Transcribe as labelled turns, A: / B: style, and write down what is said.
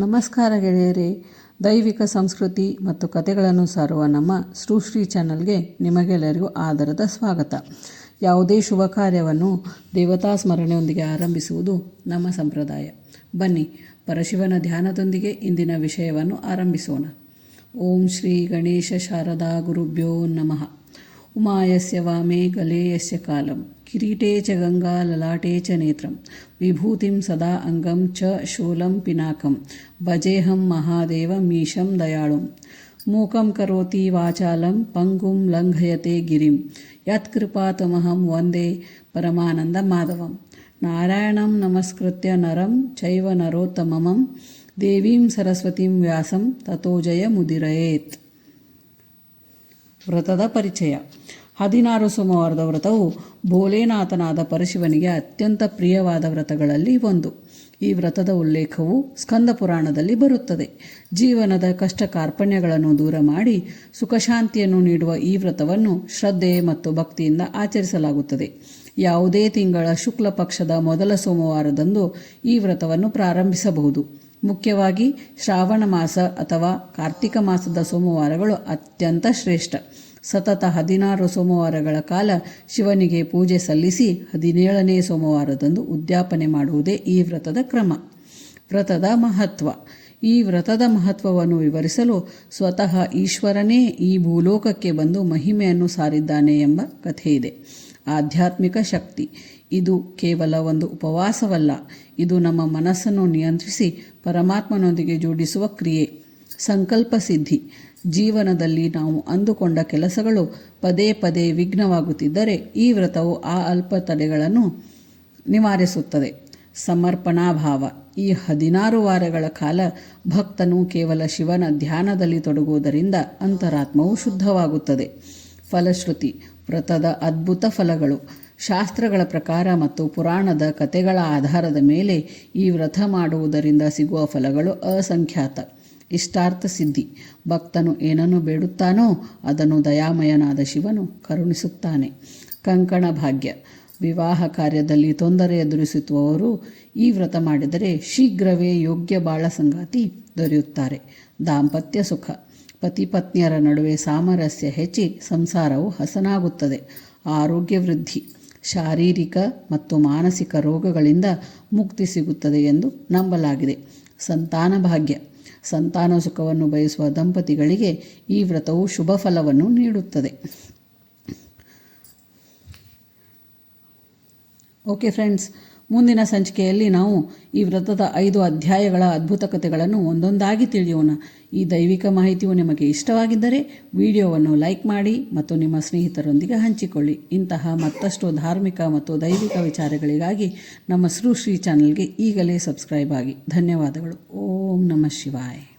A: ನಮಸ್ಕಾರ ಗೆಳೆಯರೇ. ದೈವಿಕ ಸಂಸ್ಕೃತಿ ಮತ್ತು ಕಥೆಗಳನ್ನು ಸಾರುವ ನಮ್ಮ ಸೃಷ್ಟಿ ಚಾನಲ್ಗೆ ನಿಮಗೆಲ್ಲರಿಗೂ ಆದರದ ಸ್ವಾಗತ. ಯಾವುದೇ ಶುಭ ಕಾರ್ಯವನ್ನು ದೇವತಾ ಸ್ಮರಣೆಯೊಂದಿಗೆ ಆರಂಭಿಸುವುದು ನಮ್ಮ ಸಂಪ್ರದಾಯ. ಬನ್ನಿ, ಪರಶಿವನ ಧ್ಯಾನದೊಂದಿಗೆ ಇಂದಿನ ವಿಷಯವನ್ನು ಆರಂಭಿಸೋಣ. ಓಂ ಶ್ರೀ ಗಣೇಶ ಶಾರದಾ ಗುರುಭ್ಯೋ ನಮಃ. ఉమాయస్య వామే గలేయస్య కాలం. కిరీటే చ గంగా లలాటే చ నేత్రం. విభూతిం సదా అంగం చ శూలం పినాకం. భజేహం మహాదేవ మీశం దయాళుం. మూకం కరోతి వాచాలం పంగుం లంఘయతే గిరిం. యత్కృపాతమహం వందే పరమానంద మాధవం. నారాయణం నమస్కృత్య నరం చైవ నరోత్తమం దేవీం సరస్వతీం వ్యాసం తతో జయముదిరయేత్ వ్రతద పరిచయ. ಹದಿನಾರು ಸೋಮವಾರದ ವ್ರತವು ಭೋಲೇನಾಥನಾದ ಪರಶಿವನಿಗೆ ಅತ್ಯಂತ ಪ್ರಿಯವಾದ ವ್ರತಗಳಲ್ಲಿ ಒಂದು. ಈ ವ್ರತದ ಉಲ್ಲೇಖವು ಸ್ಕಂದ ಪುರಾಣದಲ್ಲಿ ಬರುತ್ತದೆ. ಜೀವನದ ಕಷ್ಟ ಕಾರ್ಪಣ್ಯಗಳನ್ನು ದೂರ ಮಾಡಿ ಸುಖಶಾಂತಿಯನ್ನು ನೀಡುವ ಈ ವ್ರತವನ್ನು ಶ್ರದ್ಧೆ ಮತ್ತು ಭಕ್ತಿಯಿಂದ ಆಚರಿಸಲಾಗುತ್ತದೆ. ಯಾವುದೇ ತಿಂಗಳ ಶುಕ್ಲ ಪಕ್ಷದ ಮೊದಲ ಸೋಮವಾರದಂದು ಈ ವ್ರತವನ್ನು ಪ್ರಾರಂಭಿಸಬಹುದು. ಮುಖ್ಯವಾಗಿ ಶ್ರಾವಣ ಮಾಸ ಅಥವಾ ಕಾರ್ತಿಕ ಮಾಸದ ಸೋಮವಾರಗಳು ಅತ್ಯಂತ ಶ್ರೇಷ್ಠ. ಸತತ ಹದಿನಾರು ಸೋಮವಾರಗಳ ಕಾಲ ಶಿವನಿಗೆ ಪೂಜೆ ಸಲ್ಲಿಸಿ ಹದಿನೇಳನೇ ಸೋಮವಾರದಂದು ಉದ್ಯಾಪನೆ ಮಾಡುವುದೇ ಈ ವ್ರತದ ಕ್ರಮ. ವ್ರತದ ಮಹತ್ವ. ಈ ವ್ರತದ ಮಹತ್ವವನ್ನು ವಿವರಿಸಲು ಸ್ವತಃ ಈಶ್ವರನೇ ಈ ಭೂಲೋಕಕ್ಕೆ ಬಂದು ಮಹಿಮೆಯನ್ನು ಸಾರಿದ್ದಾನೆ ಎಂಬ ಕಥೆ ಇದೆ. ಆಧ್ಯಾತ್ಮಿಕ ಶಕ್ತಿ. ಇದು ಕೇವಲ ಒಂದು ಉಪವಾಸವಲ್ಲ. ಇದು ನಮ್ಮ ಮನಸ್ಸನ್ನು ನಿಯಂತ್ರಿಸಿ ಪರಮಾತ್ಮನೊಂದಿಗೆ ಜೋಡಿಸುವ ಕ್ರಿಯೆ. ಸಂಕಲ್ಪ ಸಿದ್ಧಿ. ಜೀವನದಲ್ಲಿ ನಾವು ಅಂದುಕೊಂಡ ಕೆಲಸಗಳು ಪದೇ ಪದೇ ವಿಘ್ನವಾಗುತ್ತಿದ್ದರೆ ಈ ವ್ರತವು ಆ ಅಲ್ಪ ತಡೆಗಳನ್ನು ನಿವಾರಿಸುತ್ತದೆ. ಸಮರ್ಪಣಾ ಭಾವ ಈ ಹದಿನಾರು ವಾರಗಳ ಕಾಲ ಭಕ್ತನು ಕೇವಲ ಶಿವನ ಧ್ಯಾನದಲ್ಲಿ ತೊಡಗುವುದರಿಂದ ಅಂತರಾತ್ಮವು ಶುದ್ಧವಾಗುತ್ತದೆ. ಫಲಶ್ರುತಿ. ವ್ರತದ ಅದ್ಭುತ ಫಲಗಳು. ಶಾಸ್ತ್ರಗಳ ಪ್ರಕಾರ ಮತ್ತು ಪುರಾಣದ ಕಥೆಗಳ ಆಧಾರದ ಮೇಲೆ ಈ ವ್ರತ ಮಾಡುವುದರಿಂದ ಸಿಗುವ ಫಲಗಳು ಅಸಂಖ್ಯಾತ. ಇಷ್ಟಾರ್ಥ ಸಿದ್ಧಿ. ಭಕ್ತನು ಏನನ್ನು ಬೇಡುತ್ತಾನೋ ಅದನ್ನು ದಯಾಮಯನಾದ ಶಿವನು ಕರುಣಿಸುತ್ತಾನೆ. ಕಂಕಣ ಭಾಗ್ಯ. ವಿವಾಹ ಕಾರ್ಯದಲ್ಲಿ ತೊಂದರೆ ಎದುರಿಸುತ್ತುವವರು ಈ ವ್ರತ ಮಾಡಿದರೆ ಶೀಘ್ರವೇ ಯೋಗ್ಯ ಬಾಳ ಸಂಗಾತಿ ದೊರೆಯುತ್ತಾರೆ. ದಾಂಪತ್ಯ ಸುಖ. ಪತಿ ಪತ್ನಿಯರ ನಡುವೆ ಸಾಮರಸ್ಯ ಹೆಚ್ಚಿ ಸಂಸಾರವು ಹಸನಾಗುತ್ತದೆ. ಆರೋಗ್ಯ ವೃದ್ಧಿ. ಶಾರೀರಿಕ ಮತ್ತು ಮಾನಸಿಕ ರೋಗಗಳಿಂದ ಮುಕ್ತಿ ಸಿಗುತ್ತದೆ ಎಂದು ನಂಬಲಾಗಿದೆ. ಸಂತಾನ ಭಾಗ್ಯ. ಸಂತಾನ ಸುಖವನ್ನು ಬಯಸುವ ದಂಪತಿಗಳಿಗೆ ಈ ವ್ರತವು ಶುಭ ಫಲವನ್ನು ನೀಡುತ್ತದೆ. ಓಕೆ ಫ್ರೆಂಡ್ಸ್ ಮುಂದಿನ ಸಂಚಿಕೆಯಲ್ಲಿ ನಾವು ಈ ವ್ರತದ ಐದು ಅಧ್ಯಾಯಗಳ ಅದ್ಭುತ ಕಥೆಗಳನ್ನು ಒಂದೊಂದಾಗಿ ತಿಳಿಯೋಣ. ಈ ದೈವಿಕ ಮಾಹಿತಿಯು ನಿಮಗೆ ಇಷ್ಟವಾಗಿದ್ದರೆ ವಿಡಿಯೋವನ್ನು ಲೈಕ್ ಮಾಡಿ ಮತ್ತು ನಿಮ್ಮ ಸ್ನೇಹಿತರೊಂದಿಗೆ ಹಂಚಿಕೊಳ್ಳಿ. ಇಂತಹ ಮತ್ತಷ್ಟು ಧಾರ್ಮಿಕ ಮತ್ತು ದೈವಿಕ ವಿಚಾರಗಳಿಗಾಗಿ ನಮ್ಮ ಶ್ರೀ ಚಾನೆಲ್ಗೆ ಈಗಲೇ ಸಬ್ಸ್ಕ್ರೈಬ್ ಆಗಿ. ಧನ್ಯವಾದಗಳು. ಓಂ ನಮಃ ಶಿವಾಯ.